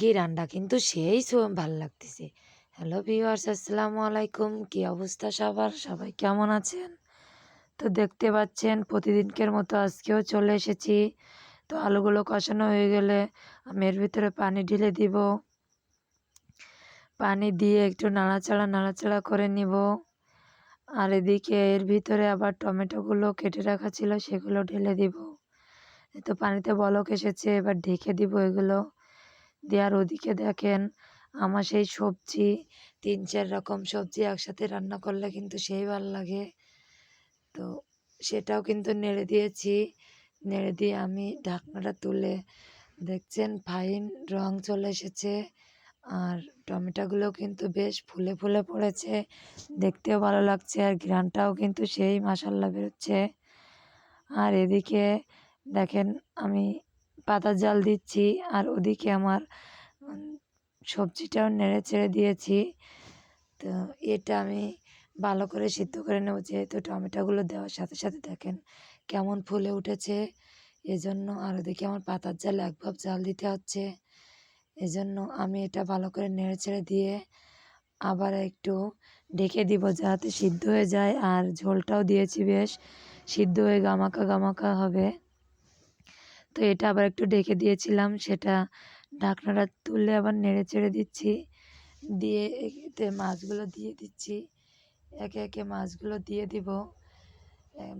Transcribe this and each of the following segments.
ঘি রান্না কিন্তু সেই ভালো লাগতেছে। হ্যালো ভিউয়ার্স আসসালামু আলাইকুম। কী অবস্থা সবার? সবাই কেমন আছেন? তো দেখতে পাচ্ছেন, প্রতিদিনকের মতো আজকেও চলে এসেছি। তো আলুগুলো কষানো হয়ে গেলে আমি এর ভিতরে পানি ঢেলে দিব। পানি দিয়ে একটু নাড়াচাড়া নাড়াচাড়া করে নিব। আর এদিকে এর ভিতরে আবার টমেটোগুলো কেটে রাখা ছিল, সেগুলো ঢেলে দিব। তো পানিতে বলক এসেছে, এবার ঢেকে দিব এগুলো। দেওয়ার ওদিকে দেখেন, আমার সেই সবজি, তিন চার রকম সবজি একসাথে রান্না করলে কিন্তু সেই ভালো লাগে। তো সেটাও কিন্তু নেড়ে দিয়েছি। নেড়ে দিয়ে আমি ঢাকনাটা তুলে দেখছেন ফাইন রং চলে এসেছে। আর টমেটোগুলো কিন্তু বেশ ফুলে ফুলে পড়েছে। দেখতেও ভালো লাগছে আর ঘ্রানটাও কিন্তু সেই মাসাল্লা বেরোচ্ছে। আর এদিকে দেখেন আমি পাতা জাল দিচ্ছি আর ওদিকে আমার সবজিটাও নেড়ে ছেড়ে দিয়েছি। তো এটা আমি ভালো করে সিদ্ধ করে নেব যেহেতু টমেটোগুলো দেওয়ার সাথে সাথে দেখেন কেমন ফুলে উঠেছে। এজন্য আর ওদিকে আমার পাতার জাল এক ভাব জাল দিতে হচ্ছে। এজন্য আমি এটা ভালো করে নেড়ে ছেড়ে দিয়ে আবার একটু ঢেকে দিব যাতে সিদ্ধ হয়ে যায়। আর ঝোলটাও দিয়েছি বেশ, সিদ্ধ হয়ে গামাকা গামাকা হবে। তো এটা আবার একটু ঢেকে দিয়েছিলাম, সেটা ঢাকনাটা তুললে আবার নেড়ে চেড়ে দিচ্ছি। দিয়ে এতে মাছগুলো দিয়ে দিচ্ছি। একে একে মাছগুলো দিয়ে দিব।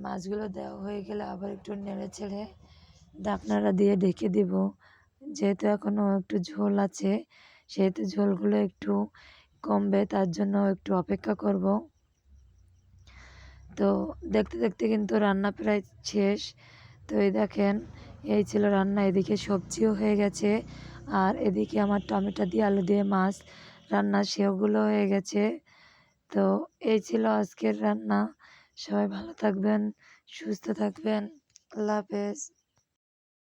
মাছগুলো দেওয়া হয়ে গেলে আবার একটু নেড়ে চেড়ে ঢাকনাটা দিয়ে ঢেকে দিব। যেহেতু এখনও একটু ঝোল আছে, সেহেতু ঝোলগুলো একটু কমবে, তার জন্য একটু অপেক্ষা করব। তো দেখতে দেখতে কিন্তু রান্না প্রায় শেষ। তো এই দেখেন এই ছিল রান্না, এদিকে সবজিও হয়ে গেছে আর এদিকে আমার টমেটো দিয়ে আলু দিয়ে মাছ, রান্না সেগুলো হয়ে গেছে। তো এই ছিল আজকের রান্না। সবাই ভালো থাকবেন, সুস্থ থাকবেন। আল্লাহ হাফেজ।